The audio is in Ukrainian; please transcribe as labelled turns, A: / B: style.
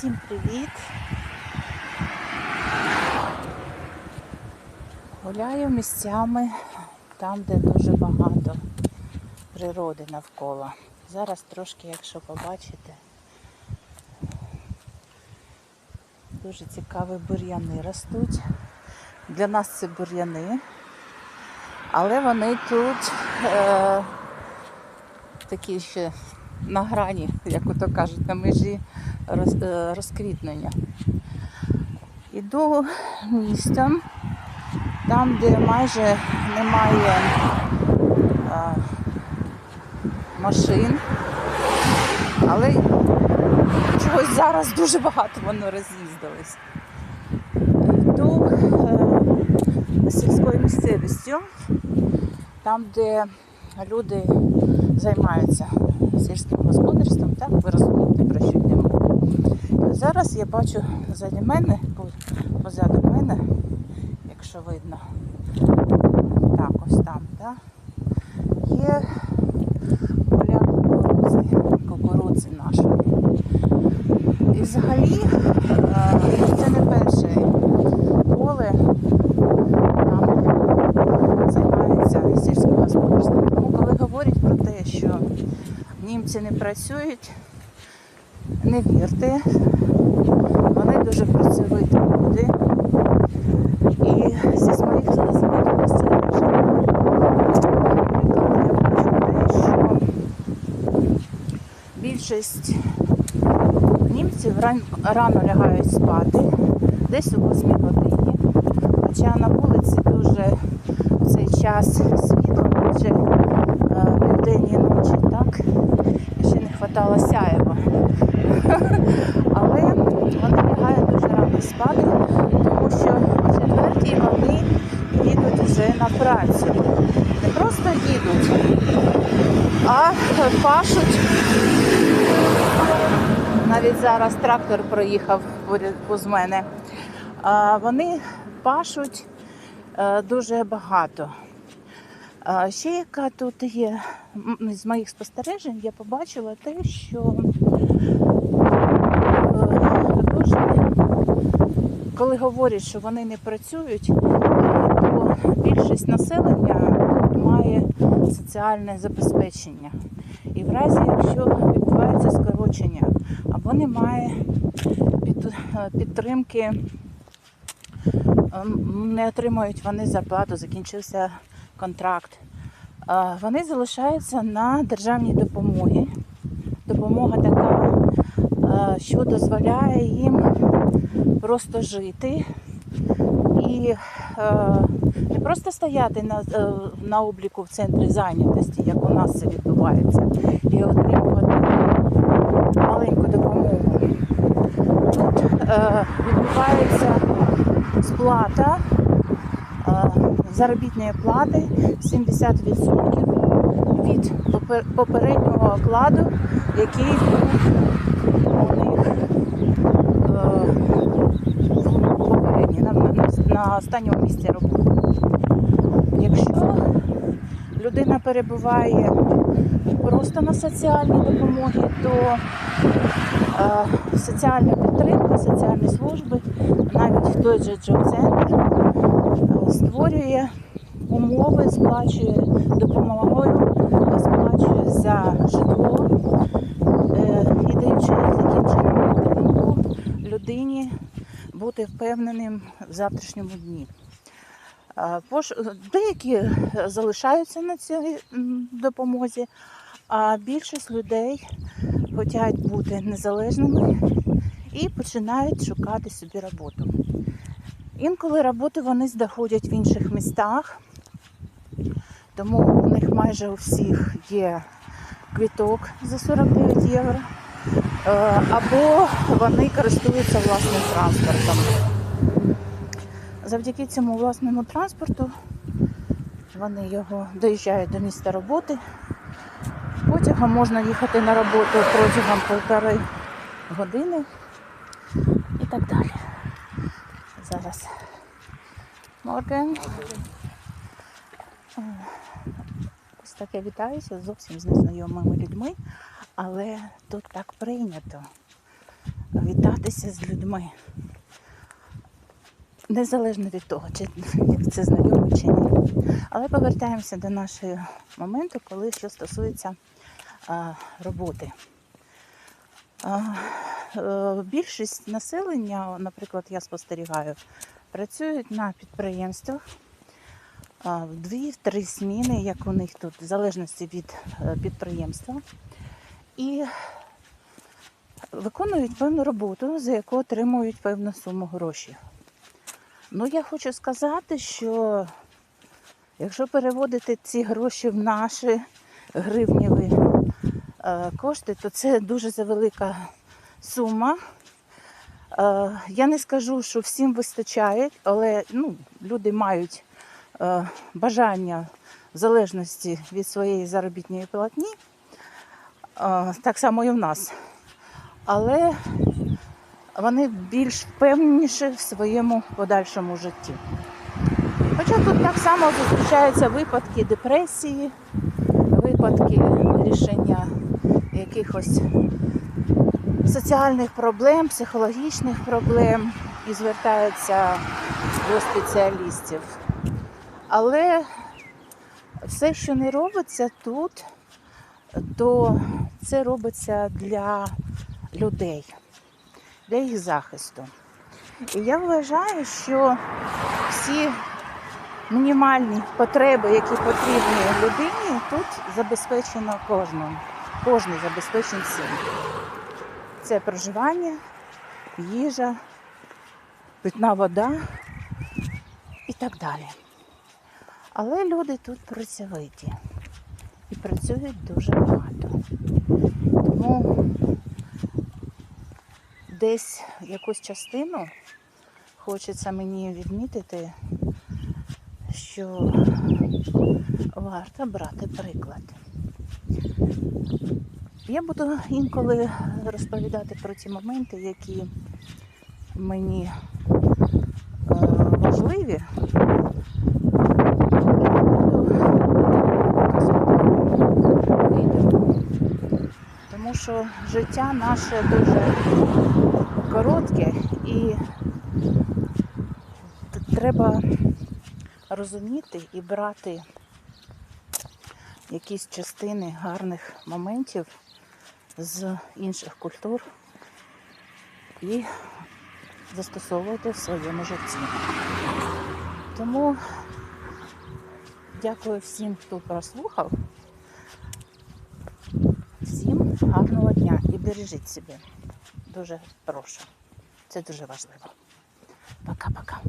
A: Всім привіт! Гуляю місцями там, де дуже багато природи навколо. Зараз трошки, якщо побачите, дуже цікаві бур'яни ростуть. Для нас це бур'яни, але вони тут е, такі ще на грані, як ото кажуть, на межі е, розквітнення. Іду містом, там, де майже немає е, машин, але чогось зараз дуже багато воно роз'їздилось. Йду е, сільською місцевістю, там, де люди займаються сільським господарством, так ви розумієте, про що йдемо. Зараз я бачу ззаді мене, позаду мене, якщо видно, так ось там, так, є поля кукурудзи, кукурудзи нашої. І взагалі е, це не перше поле, там, займаються сільським. Тому коли говорять про те, що німці не працюють, не вірте. Вони дуже працьовиті люди. І зі своїх бачу те, що більшість німців рано лягають спати, десь о 8 годині. Хоча на вулиці дуже в цей час світло, адже е, південні ночі, так? Ще не вистачало сяєва. Але вони лягають дуже рано спати, тому що о четвертій вони їдуть вже на працю. Не просто їдуть, а пашуть. Навіть зараз трактор проїхав повз мене. Вони пашуть е, дуже багато. Ще яка тут є з моїх спостережень, я побачила те, що е, дуже, коли говорять, що вони не працюють, е, то більшість населення тут має соціальне забезпечення. І в разі, якщо відбувається скорочення або немає е, підтримки, ем, не отримують вони зарплату, закінчився контракт. Е, Вони залишаються на державній допомогі. Допомога така, що дозволяє їм просто жити і е, не просто стояти на, е, на обліку в центрі зайнятості, як у нас це відбувається, і отримувати маленьку допомогу. Тут е, відбувається сплата заробітної плати 70% від попереднього окладу, який був у них е, попередній, на, на, останньому місці роботи. Якщо людина перебуває просто на соціальній допомогі, то е, соціальна підтримка, соціальні служби, навіть той же джоб-центр е, створює умови, сплачує допомогою, сплачує за житло е, і даючи закінчену людині бути впевненим в завтрашньому дні. Деякі залишаються на цій допомозі, а більшість людей хочуть бути незалежними і починають шукати собі роботу. Інколи роботи вони знаходять в інших містах, тому у них майже у всіх є квіток за 49 євро, або вони користуються власним транспортом. Завдяки цьому власному транспорту вони його доїжджають до місця роботи. Потягом можна їхати на роботу протягом півтори години і так далі. Зараз Морген. Е, Ось так я вітаюся зовсім з незнайомими людьми, але тут так прийнято вітати спілкуватися з людьми. Незалежно від того, чи це знайомо чи ні. Але повертаємося до нашого моменту, коли що стосується а, роботи. А, е, більшість населення, наприклад, я спостерігаю, працюють на підприємствах в дві-три зміни, як у них тут, в залежності від е, підприємства. І виконують певну роботу, за яку отримують певну суму грошей. Ну, я хочу сказати, що якщо переводити ці гроші в наші гривнєві е, кошти, то це дуже завелика сума. Е, я не скажу, що всім вистачає, але ну, люди мають е, бажання в залежності від своєї заробітної платні. Так само і в нас. Але вони більш впевненіші в своєму подальшому житті. Хоча тут так само зустрічаються випадки депресії, випадки рішення якихось соціальних проблем, психологічних проблем і звертаються до спеціалістів. Але все, що не робиться тут, то це робиться для людей, для їх захисту. І я вважаю, що всі мінімальні потреби, які потрібні людині, тут забезпечено кожному. Кожний забезпечений всім. Це проживання, їжа, питна вода і так далі. Але люди тут працьовиті і працюють дуже багато. Тому десь якусь частину хочеться мені відмітити, що варто брати приклад. Я буду інколи розповідати про ті моменти, які мені е, важливі. Відео. Тому що життя наше дуже коротке і треба розуміти і брати якісь частини гарних моментів з інших культур і застосовувати в своєму житті. Тому дякую всім, хто прослухав. Гарного дня і бережіть себе. Дуже прошу. Це дуже важливо. Пока-пока.